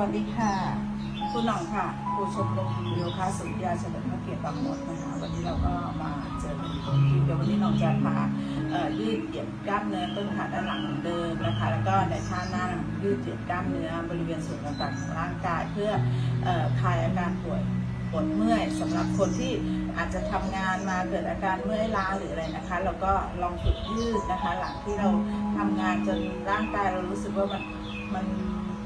วัสดีค่ะคุณหน่องค่ะครูชมรมโยคะสุริยาเฉลิมพระเกียรติบางมดนะคะ วันนี้เราก็มาเจอกันอีกทีเดี๋ยววันนี้น้องจะพาเอ่อยืดเหยียดกล้ามเนื้อต้นขาด้านหลังเดิมนะคะ แล้วก็ในท่านั่งยืดเหยียดกล้ามเนื้อบริเวณส่วนต่างๆของร่างกาย เพื่อคลายอาการป่วยปวดเมื่อยสำหรับคนที่อาจจะทำงานมาเกิดอาการเมื่อยล้าหรืออะไรนะคะเราก็ลองฝึกยืดนะคะ หลังที่เราทำงานจนร่างกายเรารู้สึกว่ามันมัน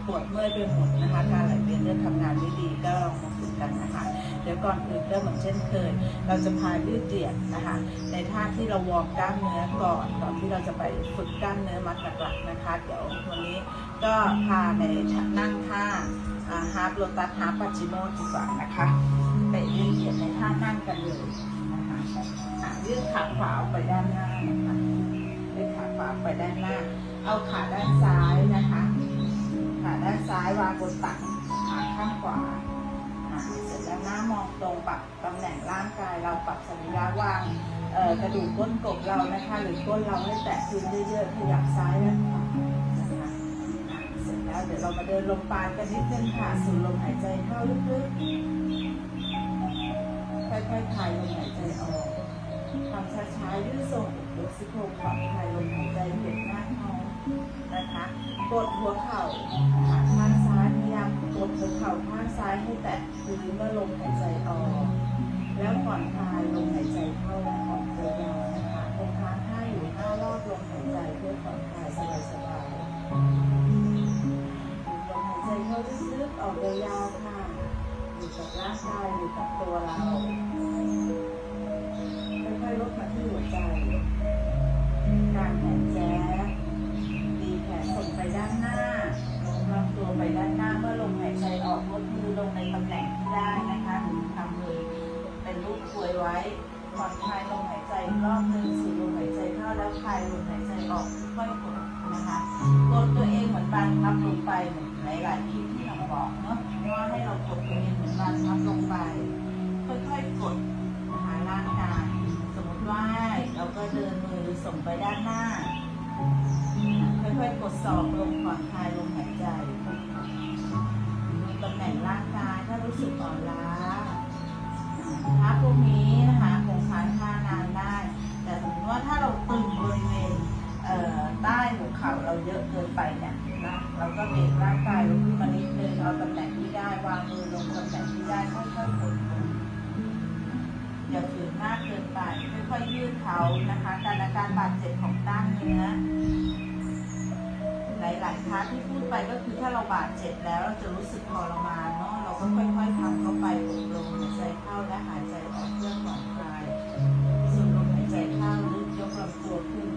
ปวดเมื่อยไปหมดนะคะการไหลเวียนเลือดทำงานไม่ดีก็ลองมาฝึกกันนะคะเดี๋ยวก่อนอื่นก็เหมือนเช่นเคย เราจะพายืดเหยียดนะคะ ในท่าที่เราวอร์มกล้ามเนื้อก่อนก่อนที่เราจะไปฝึกกล้ามเนื้อมัดหลักๆนะคะ เดี๋ยววันนี้ก็พาในนั่งท่าฮาร์ปโลตัสฮาร์ปปัจจิโมดีกว่านะคะไปยืดเหยียดในท่านั่งกันเลยนะคะยืดขาขวาออกไปด้านหน้านะคะยืดขาขวาไปด้านหน้า เอาขาด้านซ้ายนะคะ ขาด้านซ้ายวางบนตักขาข้างขวาเสร็จแล้วหน้ามองตรงปรับตำแหน่งร่างกายเราปรับสรีระวางกระดูกก้นกบเรานะคะหรือก้นเราให้แตะพื้นเยอะๆขยับซ้ายและขวานะคะเสร็จแล้วเดี๋ยวเรามาเดินลมปานกันนิดนึงค่ะสูดลมหายใจเข้าลึกๆค่อยๆคลายลมหายใจออกทำช้าๆยืดทรงอกซี่โครงผ่อนคลายลมหายใจเก็บหน้าท้อง นะคะกดหัวเข่าขาข้างซ้ายพยายามกดหัวเข่าข้างซ้ายให้แตะพื้นเมื่อลมหายใจออก แล้วผ่อนคลายลมหายใจเข้าและออกยาวๆนะคะคงค้างท่าอยู่ห้ารอบลมหายใจเพื่อผ่อนคลายสบายๆลมหายใจเข้าลึกๆออกยาวๆค่ะอยู่กับร่างกายอยู่กับตัวเรา รู้สึกอ่อนล้าถ้าพวกนี้นะคะคงค้างท่านานได้ แต่สมมติว่าถ้าเราตึงบริเวณเใต้หัวเข่าเราเยอะเกินไปเนี่ยนะเราก็เบรกร่างกายลงขึ้นมานิดนึงเอาตำแหน่งที่ได้วางมือลงตำแหน่งที่ได้ค่อยๆกดลงอย่าฝืนมากเกินไปค่อยๆยืดเขานะคะการอาการบาดเจ็บของกล้ามเนื้อหลายๆครั้งที่พูดไปก็คือถ้าเราบาดเจ็บแล้วเราจะรู้สึกทรมานเนาะเรา ก็ค่อยๆทำเข้าไปกดลมหายใจเข้าและหายใจออกเพื่อผ่อนคลายสูดลมหายใจเข้าลึกยกลำตัวขึ้น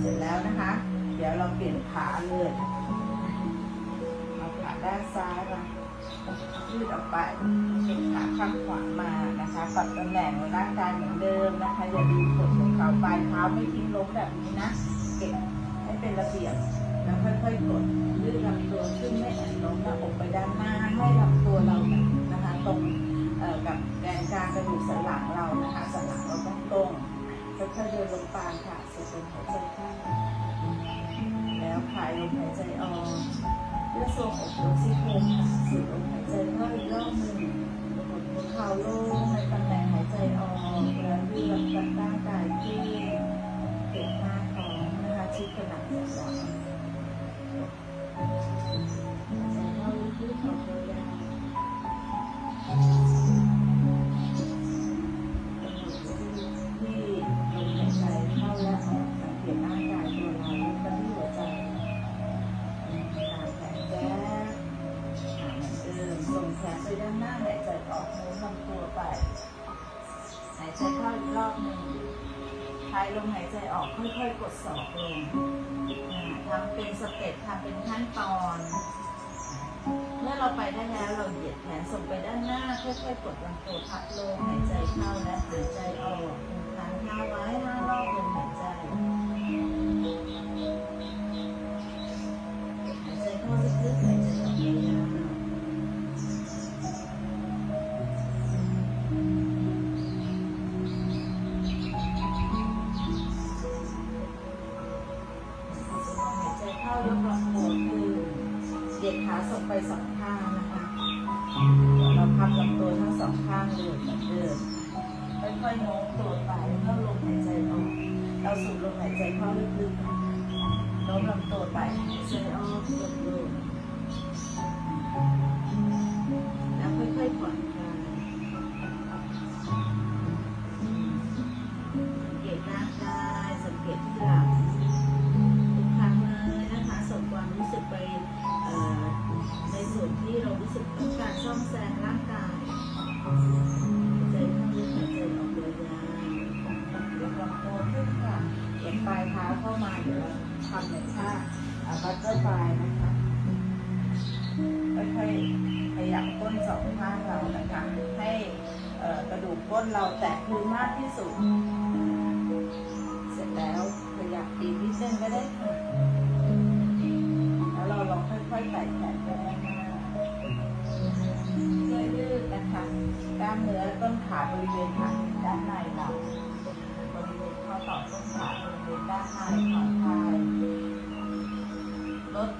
เสร็จแล้วนะคะ เดี๋ยวเราเปลี่ยนขาเลยเอาขาด้านซ้ายมายืดออกไปเป็นขาข้างขวามานะคะปรับตำแหน่งร่างกายเหมือนเดิมนะคะอย่าลืมกดหัวเข่าปลายเท้าไม่ทิ้งล้มแบบนี้นะ เก็บให้เป็นระเบียบ แล้วค่อยๆกดยืดลำตัวขึ้นไม่แอนล้มหน้าอกไปด้านหน้าให้ลำตัวเรานะคะตรงกับแกนกลางกระดูกสันหลังเรานะคะสันหลังเราต้องตรงค่อยๆเดินลงปานค่ะสูดลมหายใจเข้าแล้วคลายลมหายใจออกเพื่อทรงอกยกซี่โครงค่ะสูดลมหายใจเข้าอีกรอบหนึ่งกดหัวเข่าลงในตำแหน่งหายใจออกแล้วยืดลำตัวร่างกายขึ้น ลายลมหายใจออกค่อยๆ กดสอบลงทำเป็นสเต็ปทำเป็นขั้นตอน เมื่อเราไปได้แล้วเราเหยียดแขนส่งไปด้านหน้าค่อยๆ กดลำตัวพับลงหายใจเข้าและหายใจออกค้างห้าไว้ห้ารอบลง องข้างนะคะเราพับลำตัวทั้งสองข้างเลยเหมือนเดิมค่อยๆโน้มตัวไปเข้าลมหายใจออกเราสูดลมหายใจเข้าลึกๆโน้มลำตัวไปหายใจออกลงๆแล้วค่อยๆผ่อน มาเดี๋ยวเราทำในท่าบัตเตอร์ฟลายนะคะค่อยๆขยับก้นสองข้างเรานะคะให้กระดูกก้นเราแตะพื้นมากที่สุด เสร็จแล้วขยับอีกนิดนึงก็ได้ค่ะแล้วเราลองค่อยๆไต่แขนไปด้านหน้าเพื่อยืดนะคะกล้ามเนื้อต้นขาบริเวณขาด้านใน บริเวณด้านในผ่อนคลายลด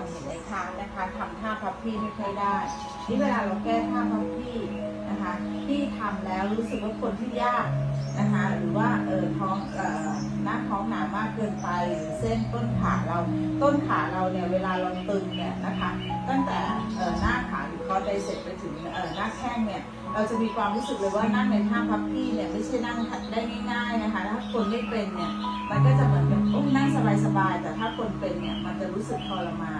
ลายๆคนที่เราเห็นในคลาสนะคะทำท่าพับพี่ไม่ค่อยได้ที่เวลาเราแก้ท่าพับพี่นะคะที่ทำแล้วรู้สึกว่าคนที่ยากนะคะหรือว่าเออท้องเอ่อหน้าท้องหนามากเกินไปหรือเส้นต้นขาเรา ต้นขาเราเนี่ยเวลาเราตึงเนี่ยนะคะ ตั้งแต่เอ่อหน้าขาหรือคอไดเสร็จไปถึงเอ่อหน้าแข้งเนี่ย เราจะมีความรู้สึกเลยว่านั่งในท่าพับพี่เนี่ยไม่ใช่นั่งได้ง่ายๆนะคะ ถ้าคนไม่เป็นเนี่ย มันก็จะเหมือนเป็นอุ้มนั่งสบายๆ แต่ถ้าคนเป็นเนี่ย มันจะรู้สึกทรมาน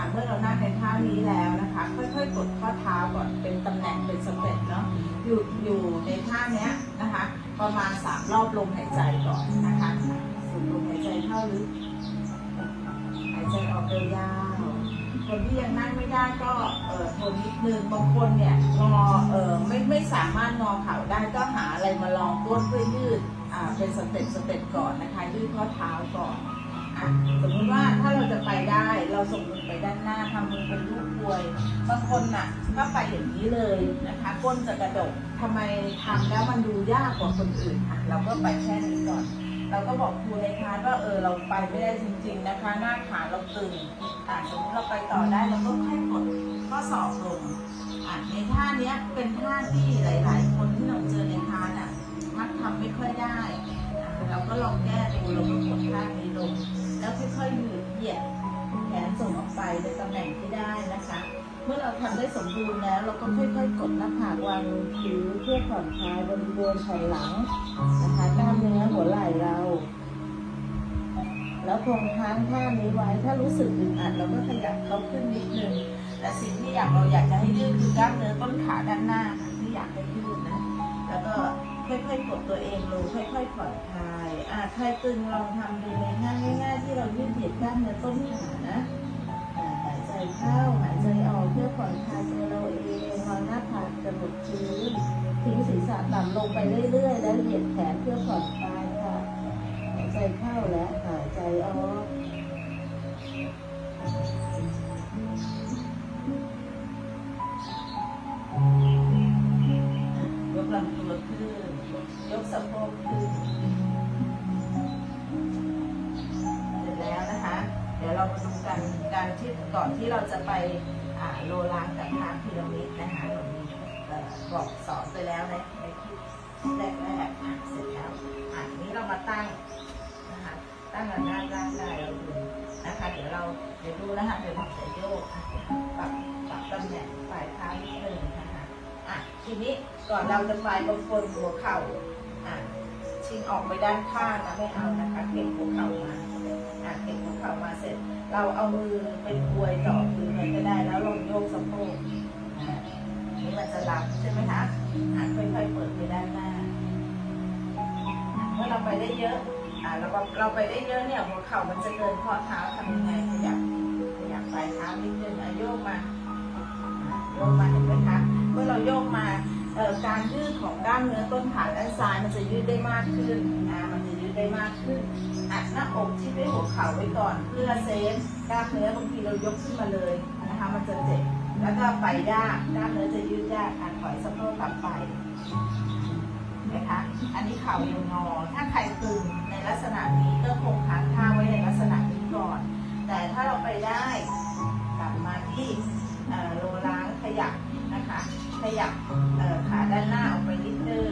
อะเมื่อเรานั่งในท่านี้แล้วนะคะ ค่อยๆกดข้อเท้าก่อนเป็นตำแหน่งเป็นสเต็ปเนาะอยู่อยู่ในท่าเนี้ยนะคะ ประมาณสามรอบลมหายใจก่อนนะคะสูดลมหายใจเข้าลึกหายใจออกยาวคนที่ยังนั่งไม่ได้ก็เออทนนิดนึงบางคนเนี่ยงอเออไม่ไม่สามารถงอเข่าได้ก็หาอะไรมาลองก้นเพื่อยืดอ่าเป็นสเต็ปสเต็ปก่อนนะคะยืดข้อเท้าก่อนอะสมมติว่าถ้าเราจะไปได้ เราส่งมือไปด้านหน้าทำมือเป็นรูปกลวย บางคนน่ะก็ไปอย่างนี้เลยนะคะก้นจะกระดกทำไมทำแล้วมันดูยากกว่าคนอื่นอะ เราก็ไปแค่นี้ก่อน เราก็บอกครูในคลาสว่าเออเราไปไม่ได้จริง ๆนะคะ หน้าขาเราตึงอะสมมติเราไปต่อได้เราก็แค่กดข้อศอกลงอะในท่าเนี้ยเป็นท่าที่หลาย ๆ คนที่เราเจอในคลาสอะมักทำไม่ค่อยได้เราก็ลองแก้ดูเราก็กดท่านี้ลง แล้วค่อยๆยืดเหยียด แขนส่งออกไปในตำแหน่งที่ได้นะคะ เมื่อเราทำได้สมบูรณ์แล้ว เราก็ค่อยๆกดหน้าผากวางบนคิ้วเพื่อผ่อนคลายบริเวณแผ่นหลังนะคะกล้ามเนื้อหัวไหล่เรา แล้วคงค้างท่านี้ไว้ ถ้ารู้สึกอึดอัดเราก็ขยับเขาขึ้นนิดนึงแต่สิ่งที่อยากเราอยากจะให้ยืดคือกล้ามเนื้อต้นขาด้านหน้าค่ะที่อยากให้ยืดนะ แล้วก็ ค่อยๆกดตัวเองลงค่อยๆผ่อนคลายอ่าใครตึงลองทำดูในท่าง่ายๆที่เรายืดเหยียดกล้ามเนื้อต้นขานะหายใจเข้าหายใจออกเพื่อผ่อนคลายตัวเราเองวางหน้าผากจะหลดชื้นทิ้งศีรษะต่ำลงไปเรื่อยๆ แล้วเหยียดแขนเพื่อผ่อนคลายค่ะหายใจเข้าและหายใจออก ก่อนเราจะไปบางคนหัวเข่าอะชิงออกไปด้านข้างนะไม่เอานะคะเก็บหัวเข่ามาอะเก็บหัวเข่ามาเสร็จ เราเอามือเป็นกลวยจ่อมือเลยก็ได้แล้วลงโยกสะโพกนี่มันจะรับใช่ไหมคะอะค่อยๆเปิดไปด้านหน้าเมื่อเราไปได้เยอะอะเราเราไปได้เยอะเนี่ยหัวเข่ามันจะเกินข้อเท้าทำยังไงขยับขยับปลายเท้านิดนึงอะโยกมาโยกมาเห็นไหมคะเมื่อเราโยกมา การยืดของกล้ามเนื้อต้นขาด้านซ้ายมันจะยืดได้มากขึ้นอะมันจะยืดได้มากขึ้นอัดหน้าอกที่ด้วยหัวเข่าไว้ก่อน เพื่อเซฟกล้ามเนื้อบางทีเรายกขึ้นมาเลยนะคะมันจะเจ็บแล้วก็ไปยากกล้ามเนื้อจะยืดยากการถอยสะโพกกลับไปนะคะอันนี้เข่ายังงอถ้าใครตึงในลักษณะนี้ก็คงค้างท่าไว้ในลักษณะนี้ก่อน แต่ถ้าเราไปได้กลับมาที่โลล้างขยับนะคะ ขยับขาด้านหน้าออกไปนิดนึง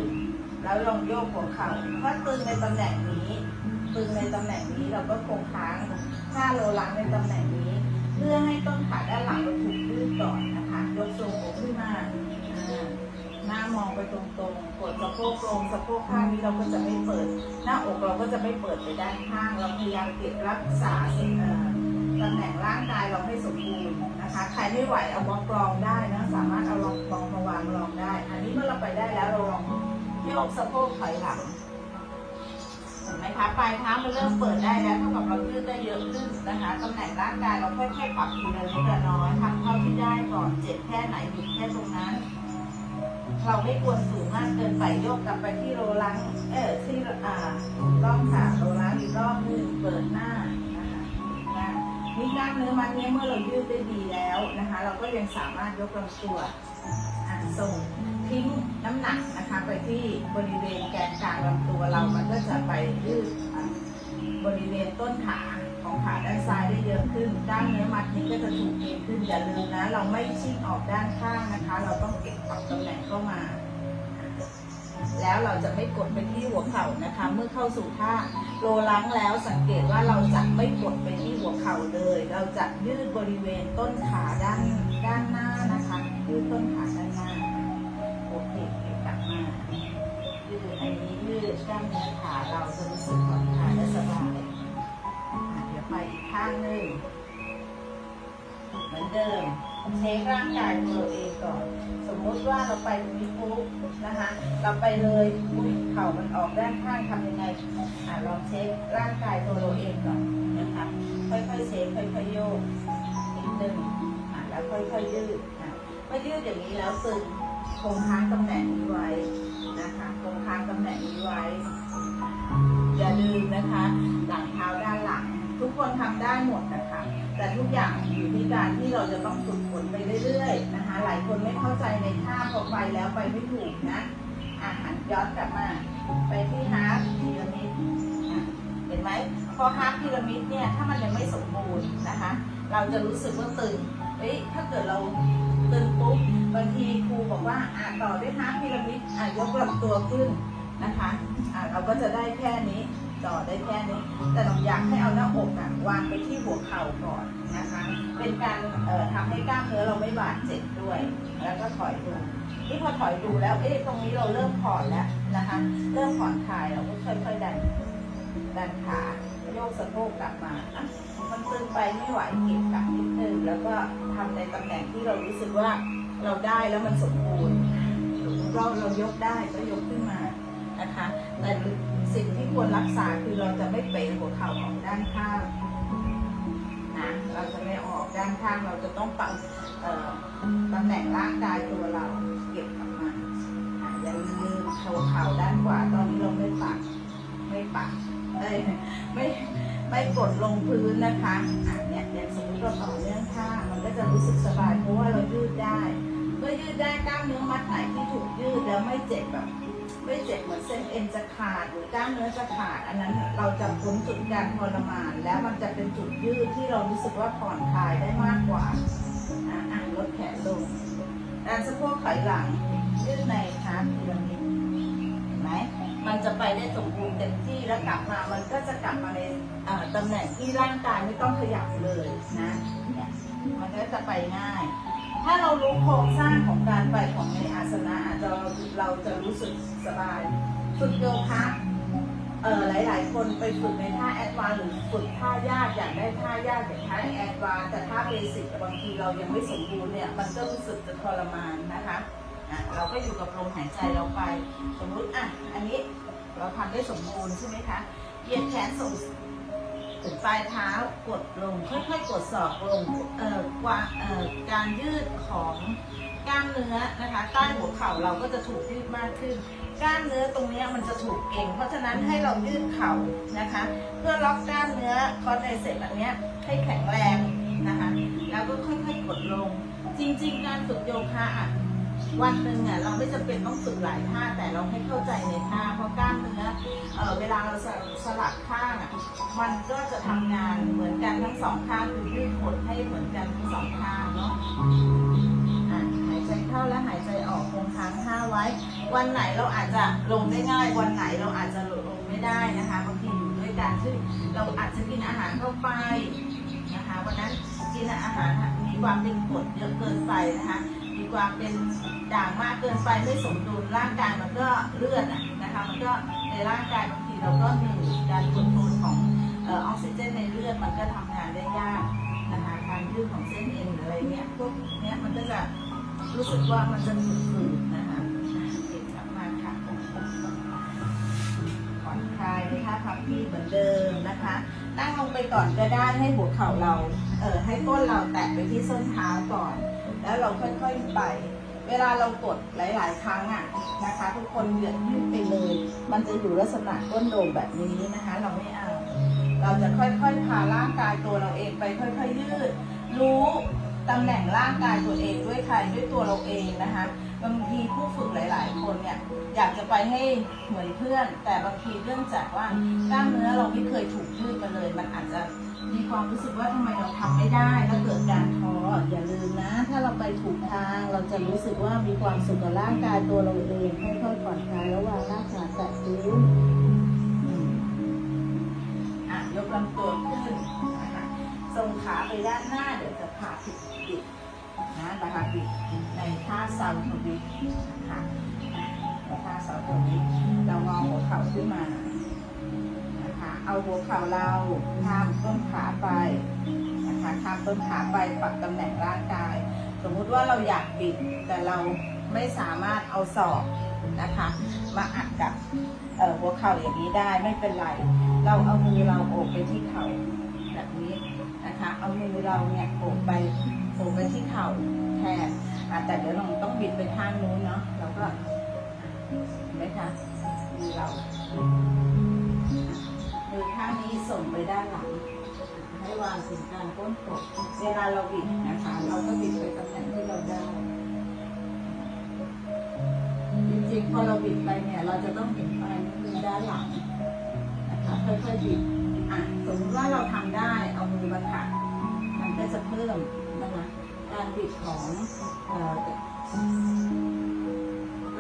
แล้วลองโยกหัวเข่าถ้าตึงในตำแหน่งนี้ ตึงในตำแหน่งนี้เราก็คงค้างท่าโลล้างในตำแหน่งนี้ เพื่อให้ต้นขาด้านหลังเราถูกยืดก่อนนะคะยกทรงอกขึ้นมาหน้ามองไปตรงๆ กดสะโพกลงสะโพกข้างนี้เราก็จะไม่เปิด หน้าอกเราก็จะไม่เปิดไปด้านข้าง เราพยายามเก็บรักษาตำแหน่งร่างกายเราให้สมบูรณ์ นะคะ ใครไม่ไหวเอาบล็อกรองได้นะ สามารถเอาลองบล็อกมาวางรองได้ อันนี้เมื่อเราไปได้แล้วเราลองโยกสะโพกถอยหลังเห็นไหมคะปลายเท้ามันเริ่มเปิดได้แล้วเท่ากับเรายืดได้เยอะขึ้นนะคะตำแหน่งร่างกายเราค่อยๆปรับทีละเล็กละน้อยทำเท่าที่ได้ก่อนเจ็บแค่ไหนหยุดแค่ตรงนั้น เราไม่ควรสูงมากเกินไปโยกกลับไปที่โรลังเออที่อ่ารอบขาโรลังอีกรอบหนึงเปิดหน้า นี่กล้ามเนื้อมัดเนี้ยเมื่อเรายืดได้ดีแล้วนะคะ เราก็ยังสามารถยกลำตัวส่งทิ้งน้ำหนักนะคะไปที่บริเวณแกนกลางลำตัวเรา มันก็จะไปยืดบริเวณต้นขาของขาด้านซ้ายได้เยอะขึ้นกล้ามเนื้อมัดนี้ก็จะถูกเกรงขึ้นอย่าลืมนะ เราไม่ชิ่งออกด้านข้างนะคะ เราต้องเก็บปรับตำแหน่งเข้ามา แล้วเราจะไม่กดไปที่หัวเข่านะคะ เมื่อเข้าสู่ท่าโลล้างแล้วสังเกตว่าเราจะไม่กดไปที่หัวเข่าเลย เราจะยืดบริเวณต้นขาด้านด้านหน้านะคะ ยืดต้นขาด้านหน้าโอเคกลับมายืดอันนี้ยืดกล้ามเนื้อขาเราจะรู้สึกผ่อนคลายและสบายเดี๋ยวไปอีกข้างหนึ่งเหมือนเดิม เช็คร่างกายตัวเราเองก่อน สมมุติว่าเราไปตรงนี้ปุ๊บนะคะ เราไปเลยอุ้ยเข่ามันออกด้านข้างทำยังไงอะลองเช็คร่างกายตัวเราเองก่อนนะคะค่อยๆเช็คค่อยๆโยกนิดนึงอะแล้วค่อยๆยืดอะเมื่อยืดอย่างนี้แล้วตึงคงค้างตำแหน่งนี้ไว้นะคะคงค้างตำแหน่งนี้ไว้อย่าลืมนะคะ หลังเท้าด้านหลัง ทุกคนทำได้หมดนะคะแต่ทุกอย่างอยู่ที่การที่เราจะต้องฝึกฝนไปเรื่อยๆนะคะ หลายคนไม่เข้าใจในท่าพอไปแล้วไปไม่ถูกนะอาหันย้อนกลับมา ไปที่ฮาร์ฟพีระมิดเห็นไหมพอฮาร์ฟพีระมิดเนี่ยถ้ามันยังไม่สมบูรณ์นะคะ เราจะรู้สึกว่าตึงเอ้ยถ้าเกิดเราตึงปุ๊บบางทีครูบอกว่าอะต่อด้วยฮาร์ฟพีระมิดอะยกลำตัวขึ้นนะคะอะเราก็จะได้แค่นี้ ต่อได้แค่นี้ แต่เราอยากให้เอาหน้าอกอะวางไปที่หัวเข่าก่อนนะคะ เป็นการเอ่อทำให้กล้ามเนื้อเราไม่บาดเจ็บด้วย แล้วก็ถอยดูนี่พอถอยดูแล้วเอ๊ะตรงนี้เราเริ่มผ่อนแล้วนะคะ เริ่มผ่อนคลายเราก็ค่อยๆดันดันขาโยกสะโพกกลับมาอะมันตึงไปไม่ไหวเก็บกลับนิดนึงแล้วก็ทำในตำแหน่งที่เรารู้สึกว่าเราได้แล้วมันสมบูรณ์เราเรายกได้ก็ยกขึ้นมานะคะแต่ สิ่งที่ควรรักษาคือเราจะไม่เป๋หัวเข่าออกด้านข้างนะเราจะไม่ออกด้านข้างเราจะต้องปรับตำแหน่งร่างกายตัวเราเก็บกลับมาอย่าลืมหัวเข่าด้านขวาตอนนี้เราไม่ปักไม่ปักเอ้ไม่ไม่กดลงพื้นนะคะอะเนี่ยอย่างสมมติเราต่อเนื่องท่ามันก็จะรู้สึกสบายเพราะว่าเรายืดได้เมื่อยืดได้กล้ามเนื้อมัดไหนที่ถูกยืดแล้วไม่เจ็บแบบ ไม่เจ็บเหมือนเส้นเอ็นจะขาดหรือกล้ามเนื้อจะขาด อันนั้นเราจะพ้นจุดการทรมาน แล้วมันจะเป็นจุดยืดที่เรารู้สึกว่าผ่อนคลายได้มากกว่าอะลดแขนลงดันสะโพกถอยหลังยืดในคาร์พีระมิดเห็นไหมมันจะไปได้สมบูรณ์เต็มที่แล้วกลับมามันก็จะกลับมาในตำแหน่งที่ร่างกายไม่ต้องขยับเลยนะเนี่ยมันก็จะไปง่าย ถ้าเรารู้โครงสร้างของการไปของในอาสนะอาจจะเราจะรู้สึกสบายฝึกโยคะเอ่อหลาย ๆ คนไปฝึกในท่าแอดวานหรือฝึกท่ายากอยากได้ท่ายากอยางท่าแอดวานแต่ท่าเบสิกบางทีเรายังไม่สมบูรณ์เนี่ยมันก็รู้สึกจะทรมานนะคะอะเราก็อยู่กับลมหายใจเราไป สมมุติอะอันนี้เราทำได้สมบูรณ์ใช่ไหมคะเหยียดแขนส่ง ถึงปลายเท้ากดลงค่อยๆกดศอกลงเอ่อกวาเอ่อการยืดของกล้ามเนื้อนะคะใต้หัวเข่าเราก็จะถูกยืดมากขึ้น กล้ามเนื้อตรงนี้มันจะถูกเก่ง เพราะฉะนั้นให้เรายืดเข่านะคะ เพื่อล็อกกล้ามเนื้อคอร์ไดเซปอันนี้ให้แข็งแรงนะคะ แล้วก็ค่อยๆกดลง จริง ๆ การฝึกโยคะอะ วันหนึ่งอะเราไม่จำเป็นต้องฝึกหลายท่าแต่เราให้เข้าใจในท่าเพราะกล้ามเนื้อเอ่อเวลาเราสสลับข้างอะมันก็จะทำงานเหมือนกันทั้งสองข้างคือยืดหดให้เหมือนกันทั้งสองข้างเนาะอะหายใจเข้าและหายใจออกคงค้างท่าไว้ วันไหนเราอาจจะลงได้ง่าย วันไหนเราอาจจะลงไม่ได้นะคะบางทีอยู่ด้วยกันซึ่งเราอาจจะกินอาหารเข้าไปนะคะวันนั้นกินอาหารมีความเป็นกรดเยอะเกินไปนะคะมี ความเป็นด่างมากเกินไปไม่สมดุลร่างกายมันก็เลือดอะนะคะมันก็ในร่างกายบางทีเราก็มีการคอนโทรลของออกซิเจนในเลือดมันก็ทำงานได้ยากนะคะการยืดของเส้นเอ็นหรืออะไรเนี้ยพวกเนี้ยมันก็จะรู้สึกว่ามันจะฝืดๆนะคะอะเก็บกลับมาค่ะผ่อนคลายเลยค่ะพับที่เหมือนเดิมนะคะนั่งลงไปก่อนก็ได้ให้หัวเข่าเราเออให้ก้นเราแตะไปที่ส้นเท้าก่อน แล้วเราค่อยๆไป เวลาเรากดหลาย ๆ ครั้งอะนะคะ ทุกคนเหยียดยืดไปเลยมันจะอยู่ลักษณะก้นโด่งแบบนี้นะคะ เราไม่เอา เราจะค่อยๆพาร่างกายตัวเราเองไปค่อยๆยืด รู้ตำแหน่งร่างกายตัวเองด้วยใครด้วยตัวเราเองนะคะบางทีผู้ฝึกหลาย ๆ คนเนี่ยอยากจะไปให้เหมือนเพื่อน แต่บางทีเนื่องจากว่ากล้ามเนื้อเราไม่เคยถูกยืดมาเลย มันอาจจะ มีความรู้สึกว่าทำไมเราทำไม่ได้แล้วเกิดการท้ออย่าลืมนะ ถ้าเราไปถูกทางเราจะรู้สึกว่ามีความสุขกับร่างกายตัวเราเองค่อยๆผ่อนคลายแล้ววางหน้าขาแตะพื้นอะยกลำตัวขึ้นนะคะส่งขาไปด้านหน้าเดี๋ยวจะพาผิดบิดนะนะคะบิดในท่าเซาทวิตนะคะในท่าเซาทวิเรางอหัวเข่าขึ้นมานะ เอาหัวเข่าเราข้ามต้นขาไปนะคะข้ามต้นขาไปปรับตำแหน่งร่างกาย สมมุติว่าเราอยากบิดแต่เราไม่สามารถเอาศอกนะคะ มาอัดกับหัวเข่าอย่างนี้ได้ไม่เป็นไร เราเอามือเราโอบไปที่เข่าแบบนี้นะคะ เอามือเราเนี่ยโอบไปโอบไปที่เข่าแทนแต่เดี๋ยวเราต้องบิดไปข้างนู้นเนาะเราก็เห็นไหมคะมือเรา มือข้างนี้ส่งไปด้านหลัง ให้วางถึงกลางก้นกบเวลาเราบิดนะคะ เราก็บิดไปตำแหน่งที่เราได้ จริงๆ พอเราบิดไปเนี่ย เราจะต้องเห็นปลายนิ้วมือด้านหลังนะคะค่อยๆบิดอะสมมติว่าเราทำได้เอามือมาถักมันก็จะเพิ่มนะคะการบิดของเอ่อ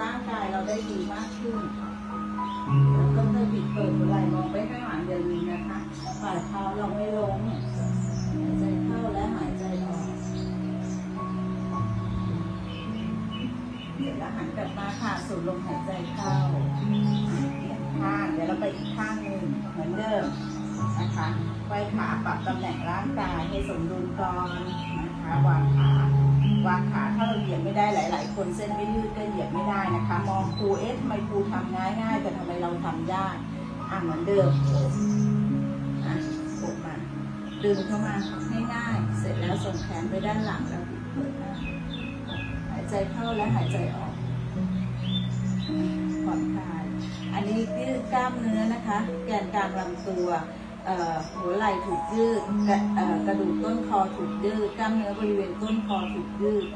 ร่างกายเราได้ดีมากขึ้น ก็ค่อยๆบิดเปิดหัวไหล่มองไปข้างหลังอย่าลืมนะคะฝ่ายเท้าเราไม่ล้มหายใจเข้าและหายใจออกเสร็จแล้วหันกลับมาค่ะสูดลมหายใจเข้าเปลี่ยนข้างเดี๋ยวเราไปอีกข้างหนึ่งเหมือนเดิมนะคะไว้ขาปรับตำแหน่งร่างกายให้สมดุลก่อนนะคะวางขาวางขา เหยียบไม่ได้หลาย ๆ คนเส้นไม่ยืดก็เหยียบไม่ได้นะคะ มองครูเอ๊ะทำไมครูทำง่ายง่ายๆแต่ทำไมเราทำยากอะเหมือนเดิมอะกดมาดึงเข้ามาง่ายๆเสร็จแล้วส่งแขนไปด้านหลังแล้วบิดเปิดหน้าหายใจเข้าและหายใจออกผ่อนคลายอันนี้ยืดกล้ามเนื้อนะคะ แกนกลางลำตัว หัวไหล่ถูกยืดกระกระดูกต้นคอถูกยืดกล้ามเนื้อบริเวณต้นคอถูกยืด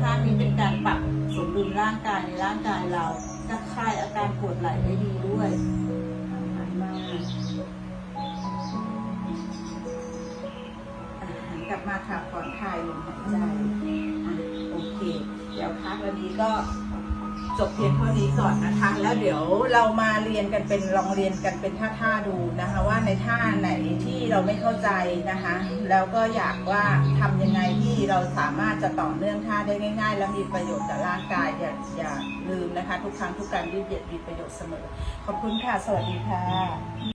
ท่านี้เป็นการปรับสมดุลร่างกายในร่างกายเราจะคลายอาการปวดไหล่ได้ดีด้วยหันมาหันกลับมาค่ะผ่อนคลายลมหายใจโอเค เดี๋ยวพักวันนี้ก็ จบเพียงเท่านี้ก่อนนะคะ แล้วเดี๋ยวเรามาเรียนกันเป็นลองเรียนกันเป็นท่าๆดูนะคะ ว่าในท่าไหนที่เราไม่เข้าใจนะคะ แล้วก็อยากว่าทำยังไงที่เราสามารถจะต่อเนื่องท่าได้ง่าย ๆ และมีประโยชน์ต่อร่างกายอย่าอย่าลืมนะคะ ทุกครั้งทุกการยืดเหยียดมีประโยชน์เสมอ ขอบคุณค่ะ สวัสดีค่ะ